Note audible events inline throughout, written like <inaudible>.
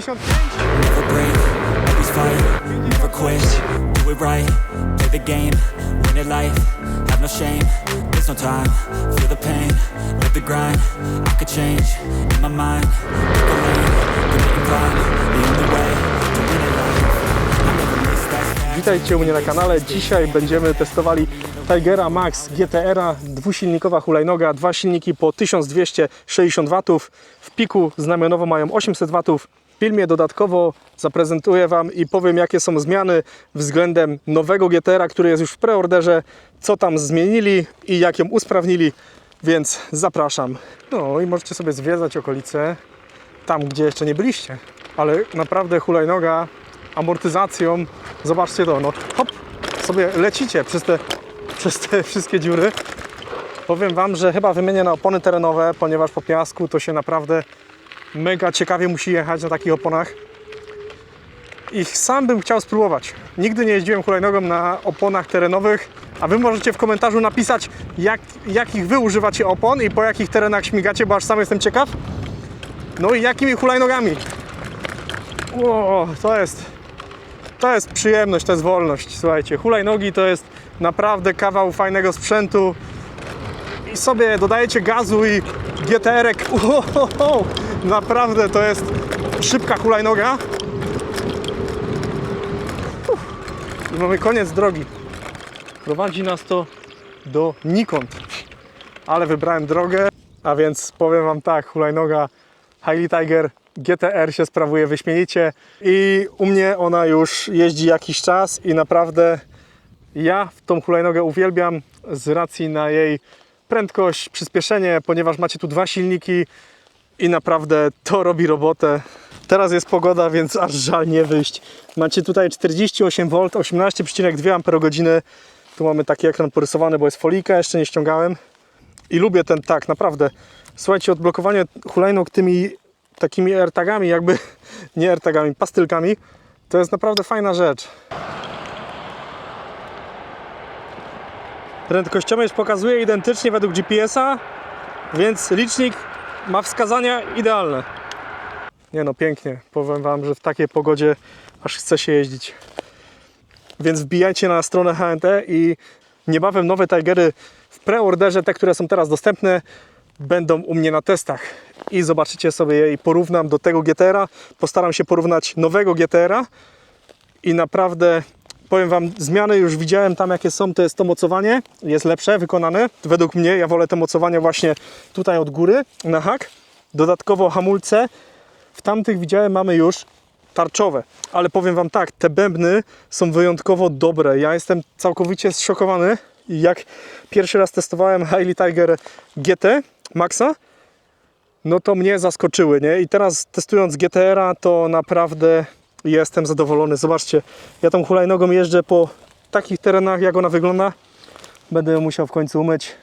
55. Never break, always fight, never quit, do it right, play the game, win it life, have no shame, there's no time, feel the pain, live the grind, I could change, in my mind, pick a lane, commit and climb, the only way to win it life, I never miss that fast. Witajcie u mnie na kanale. Dzisiaj będziemy testowali Tigera Max GTR, dwusilnikowa hulajnoga, dwa silniki po 1260 W. W piku znamionowo mają 800 W. Filmie dodatkowo zaprezentuję Wam i powiem jakie są zmiany względem nowego GTR, który jest już w preorderze, co tam zmienili i jak ją usprawnili, więc zapraszam. No i możecie sobie zwiedzać okolice tam, gdzie jeszcze nie byliście. Ale naprawdę hulajnoga amortyzacją, zobaczcie to, no hop, sobie lecicie przez te, <laughs> przez te wszystkie dziury. Powiem Wam, że chyba wymienię na opony terenowe, ponieważ po piasku to się naprawdę mega ciekawie musi jechać na takich oponach. I sam bym chciał spróbować. Nigdy nie jeździłem hulajnogą na oponach terenowych, a Wy możecie w komentarzu napisać, jak, jakich Wy używacie opon i po jakich terenach śmigacie, bo aż sam jestem ciekaw. No i jakimi hulajnogami. O, to jest, to jest przyjemność, to jest wolność. Słuchajcie, hulajnogi to jest naprawdę kawał fajnego sprzętu. I sobie dodajecie gazu i GTR-ek. <laughs> Uhohoho, naprawdę to jest szybka hulajnoga. Uff, I mamy koniec drogi. Prowadzi nas to do nikąd. Ale wybrałem drogę, a więc powiem Wam tak, hulajnoga Hailey Tiger GTR się sprawuje wyśmienicie i u mnie ona już jeździ jakiś czas i naprawdę ja tą hulajnogę uwielbiam z racji na jej prędkość, przyspieszenie, ponieważ macie tu dwa silniki i naprawdę to robi robotę. Teraz jest pogoda, więc aż żal nie wyjść. Macie tutaj 48V, 18,2 Ah. Tu mamy taki ekran porysowany, bo jest folika, jeszcze nie ściągałem. I lubię ten tak, naprawdę. Słuchajcie, odblokowanie hulajnóg tymi takimi AirTagami, jakby <laughs> nie AirTagami, pastylkami, to jest naprawdę fajna rzecz. Prędkościomierz pokazuje identycznie według GPS-a, więc licznik ma wskazania idealne. Nie no, pięknie. Powiem Wam, że w takiej pogodzie aż chce się jeździć. Więc wbijajcie na stronę HNT i niebawem nowe Tigery w preorderze, te, które są teraz dostępne, będą u mnie na testach. I zobaczycie sobie je i porównam do tego GTR-a. Postaram się porównać nowego GTR-a i naprawdę powiem Wam, zmiany już widziałem tam jakie są, to jest to mocowanie, jest lepsze, wykonane. Według mnie, ja wolę te mocowania właśnie tutaj od góry na hak. Dodatkowo hamulce. W tamtych widziałem mamy już tarczowe. Ale powiem Wam tak, te bębny są wyjątkowo dobre. Ja jestem całkowicie zszokowany. Jak pierwszy raz testowałem Hailey Tiger GT Maxa, no to mnie zaskoczyły, nie? I teraz testując GTR-a, to naprawdę jestem zadowolony. Zobaczcie, ja tą hulajnogą jeżdżę po takich terenach, jak ona wygląda. Będę ją musiał w końcu umyć.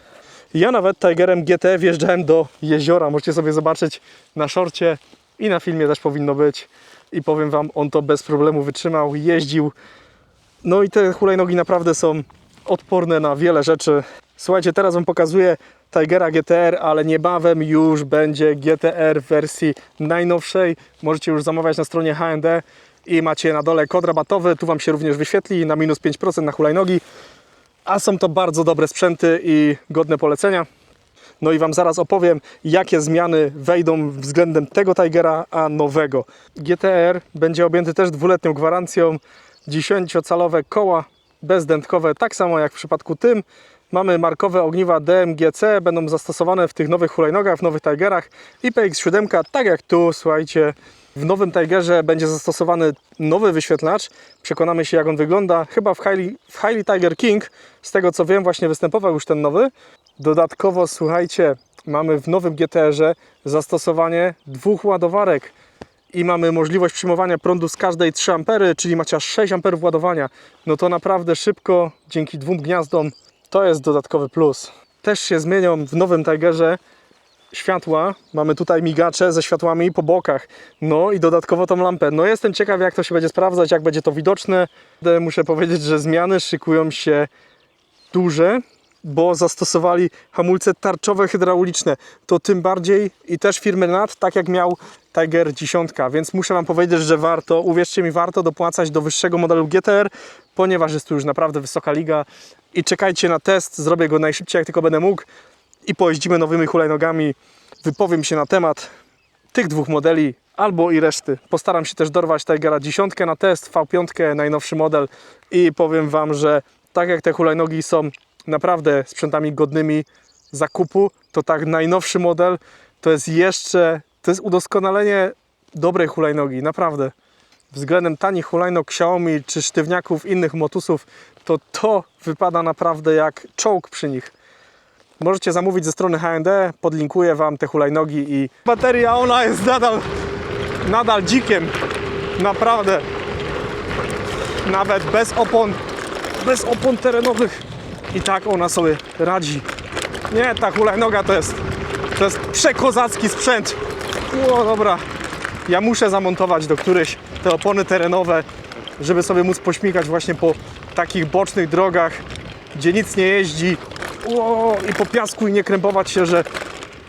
Ja nawet Tigerem GT wjeżdżałem do jeziora. Możecie sobie zobaczyć na szorcie i na filmie też powinno być. I powiem Wam, on to bez problemu wytrzymał, jeździł. No i te hulajnogi naprawdę są odporne na wiele rzeczy. Słuchajcie, teraz Wam pokazuję Tigera GTR, ale niebawem już będzie GTR w wersji najnowszej. Możecie już zamawiać na stronie HND i macie na dole kod rabatowy. Tu Wam się również wyświetli na minus 5% na hulajnogi. A są to bardzo dobre sprzęty i godne polecenia. No i Wam zaraz opowiem, jakie zmiany wejdą względem tego Tigera, a nowego. GTR będzie objęty też dwuletnią gwarancją. 10-calowe koła bezdętkowe, tak samo jak w przypadku tym. Mamy markowe ogniwa DMGC, będą zastosowane w tych nowych hulajnogach, w nowych Tigerach. i PX7, tak jak tu, słuchajcie, w nowym Tigerze będzie zastosowany nowy wyświetlacz. Przekonamy się jak on wygląda. Chyba w Hailey, w Hailey Tiger King, z tego co wiem, właśnie występował już ten nowy. Dodatkowo, słuchajcie, mamy w nowym GTR-ze zastosowanie dwóch ładowarek i mamy możliwość przyjmowania prądu z każdej 3 ampery, czyli macie aż 6 amperów ładowania. No to naprawdę szybko, dzięki dwóm gniazdom, to jest dodatkowy plus. Też się zmienią w nowym Tigerze światła. Mamy tutaj migacze ze światłami po bokach. No i dodatkowo tą lampę. No jestem ciekaw jak to się będzie sprawdzać, jak będzie to widoczne. Muszę powiedzieć, że zmiany szykują się duże bo zastosowali hamulce tarczowe hydrauliczne. To tym bardziej i też firmy NAT, tak jak miał Tiger 10. Więc muszę Wam powiedzieć, że warto, uwierzcie mi, warto dopłacać do wyższego modelu GTR, ponieważ jest tu już naprawdę wysoka liga. I czekajcie na test, zrobię go najszybciej jak tylko będę mógł i pojeździmy nowymi hulajnogami. Wypowiem się na temat tych dwóch modeli albo i reszty. Postaram się też dorwać Tigera 10 na test, V5 najnowszy model i powiem Wam, że tak jak te hulajnogi są naprawdę sprzętami godnymi zakupu, to tak najnowszy model to jest jeszcze, to jest udoskonalenie dobrej hulajnogi, naprawdę. Względem tanich hulajnog Xiaomi czy sztywniaków innych motusów, to to wypada naprawdę jak czołg przy nich. Możecie zamówić ze strony H&D, podlinkuję Wam te hulajnogi i bateria ona jest nadal, nadal dzikiem, naprawdę. Nawet bez opon, bez opon terenowych i tak ona sobie radzi. Nie, ta hulajnoga to jest, to jest przekozacki sprzęt. O, dobra, ja muszę zamontować do którejś te opony terenowe, żeby sobie móc pośmigać właśnie po takich bocznych drogach, gdzie nic nie jeździ o, i po piasku i nie krępować się, że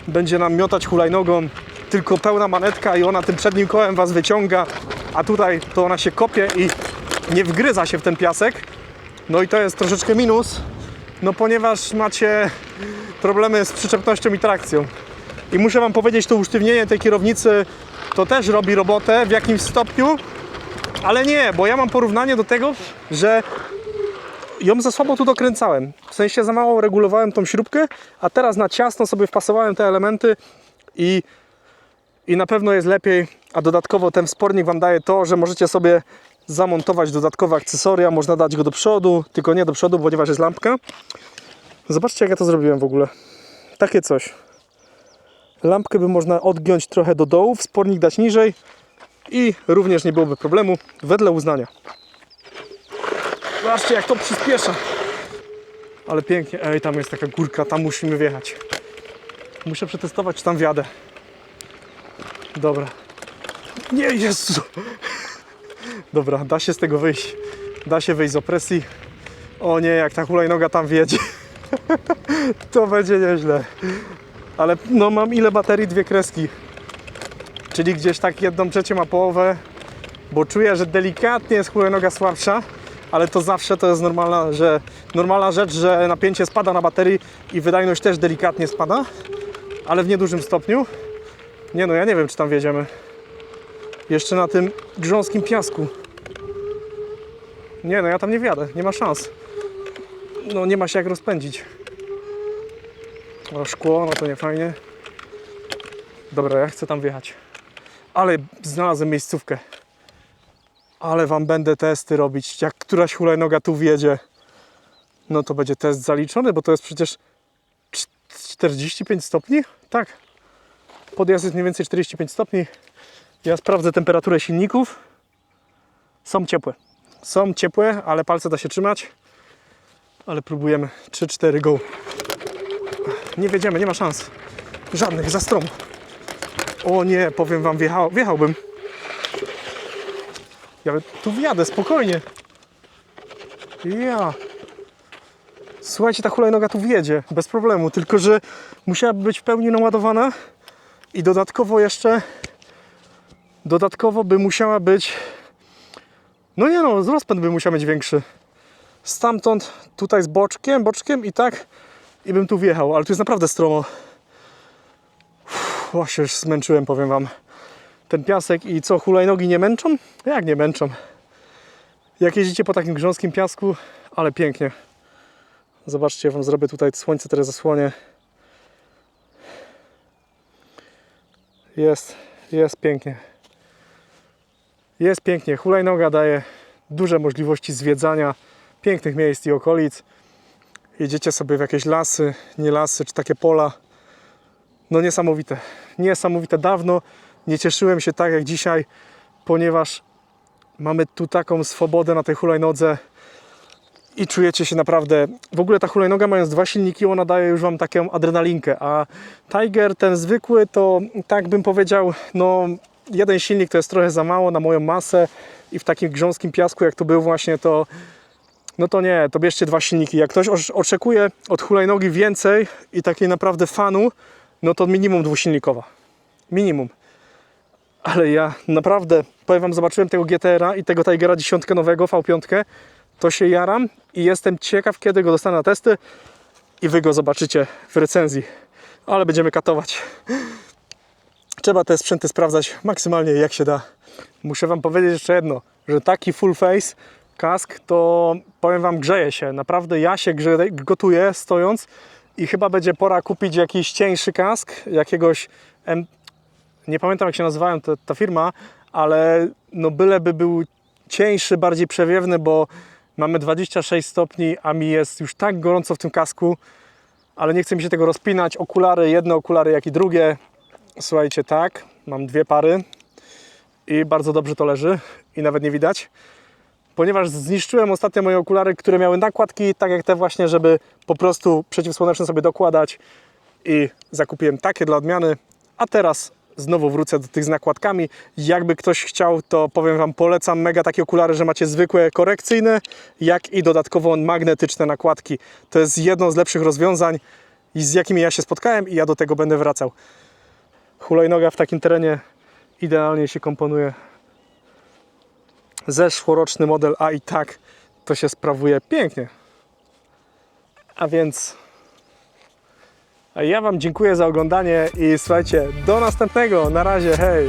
będzie nam miotać hulajnogą, tylko pełna manetka i ona tym przednim kołem Was wyciąga, a tutaj to ona się kopie i nie wgryza się w ten piasek. No i to jest troszeczkę minus, no ponieważ macie problemy z przyczepnością i trakcją. I muszę Wam powiedzieć, to usztywnienie tej kierownicy to też robi robotę w jakimś stopniu, ale nie, bo ja mam porównanie do tego, że ją za słabo tu dokręcałem. W sensie za mało regulowałem tą śrubkę, a teraz na ciasno sobie wpasowałem te elementy i, i na pewno jest lepiej. A dodatkowo ten wspornik Wam daje to, że możecie sobie zamontować dodatkowe akcesoria, można dać go do przodu, tylko nie do przodu, ponieważ jest lampka. Zobaczcie jak ja to zrobiłem w ogóle. Takie coś. Lampkę by można odgiąć trochę do dołu, wspornik dać niżej i również nie byłoby problemu wedle uznania. Zobaczcie jak to przyspiesza. Ale pięknie. Ej, tam jest taka górka, tam musimy wjechać. Muszę przetestować, czy tam wjadę. Dobra. Nie, Jezu. Dobra, da się z tego wyjść. Da się wyjść z opresji. O nie, jak ta hulajnoga tam wjedzie. <laughs> to będzie nieźle. Ale no mam ile baterii? Dwie kreski. Czyli gdzieś tak jedną trzecią a połowę. Bo czuję, że delikatnie jest hulajnoga słabsza ale to zawsze to jest normalna, że, normalna rzecz, że napięcie spada na baterii i wydajność też delikatnie spada, ale w niedużym stopniu. Nie no, ja nie wiem, czy tam wjedziemy. Jeszcze na tym grząskim piasku. Nie no, ja tam nie wjadę, nie ma szans. No nie ma się jak rozpędzić. O, szkło, no to nie fajnie. Dobra, ja chcę tam wjechać. Ale znalazłem miejscówkę. Ale wam będę testy robić. Jak któraś hulajnoga tu wjedzie, no to będzie test zaliczony, bo to jest przecież cz- 45 stopni? Tak. Podjazd jest mniej więcej 45 stopni. Ja sprawdzę temperaturę silników. Są ciepłe. Są ciepłe, ale palce da się trzymać. Ale próbujemy. 3-4 go. Nie wiedziemy, nie ma szans. Żadnych, za stromo. O nie, powiem wam, wjechał, wjechałbym. Ja tu wjadę spokojnie. Ja. Słuchajcie, ta hulajnoga tu wjedzie bez problemu, tylko że musiałaby być w pełni naładowana i dodatkowo jeszcze dodatkowo by musiała być no nie no, rozpęd by musiał być większy. Stamtąd tutaj z boczkiem, boczkiem i tak i bym tu wjechał, ale tu jest naprawdę stromo. Uff, się już zmęczyłem, powiem wam ten piasek i co, hulajnogi nie męczą? Jak nie męczą? Jak jeździcie po takim grząskim piasku, ale pięknie. Zobaczcie, wam zrobię tutaj słońce teraz zasłonie. Jest, jest pięknie. Jest pięknie. Hulajnoga daje duże możliwości zwiedzania pięknych miejsc i okolic. Jedziecie sobie w jakieś lasy, nie lasy, czy takie pola. No niesamowite. Niesamowite. Dawno nie cieszyłem się tak jak dzisiaj, ponieważ mamy tu taką swobodę na tej hulajnodze i czujecie się naprawdę... W ogóle ta hulajnoga mając dwa silniki, ona daje już Wam taką adrenalinkę, a Tiger ten zwykły to tak bym powiedział, no jeden silnik to jest trochę za mało na moją masę i w takim grząskim piasku jak to był właśnie to no to nie, to bierzcie dwa silniki. Jak ktoś oczekuje od hulajnogi więcej i takiej naprawdę fanu, no to minimum dwusilnikowa. Minimum. Ale ja naprawdę, powiem wam, zobaczyłem tego GTR-a i tego Tigera 10 nowego V5, to się jaram i jestem ciekaw, kiedy go dostanę na testy i wy go zobaczycie w recenzji. Ale będziemy katować. Trzeba te sprzęty sprawdzać maksymalnie jak się da. Muszę wam powiedzieć jeszcze jedno, że taki full face kask to powiem wam grzeje się. Naprawdę ja się grze, gotuję stojąc i chyba będzie pora kupić jakiś cieńszy kask, jakiegoś M, nie pamiętam jak się nazywają te, ta firma, ale no byleby był cieńszy, bardziej przewiewny, bo mamy 26 stopni, a mi jest już tak gorąco w tym kasku, ale nie chce mi się tego rozpinać. Okulary, jedne okulary, jak i drugie. Słuchajcie, tak, mam dwie pary i bardzo dobrze to leży i nawet nie widać. Ponieważ zniszczyłem ostatnio moje okulary, które miały nakładki, tak jak te właśnie, żeby po prostu przeciwsłoneczne sobie dokładać i zakupiłem takie dla odmiany, a teraz znowu wrócę do tych z nakładkami. Jakby ktoś chciał, to powiem Wam, polecam mega takie okulary, że macie zwykłe korekcyjne, jak i dodatkowo magnetyczne nakładki. To jest jedno z lepszych rozwiązań, z jakimi ja się spotkałem i ja do tego będę wracał. Hulajnoga w takim terenie idealnie się komponuje. Zeszłoroczny model, a i tak to się sprawuje pięknie. A więc ja Wam dziękuję za oglądanie i słuchajcie, do następnego. Na razie, hej!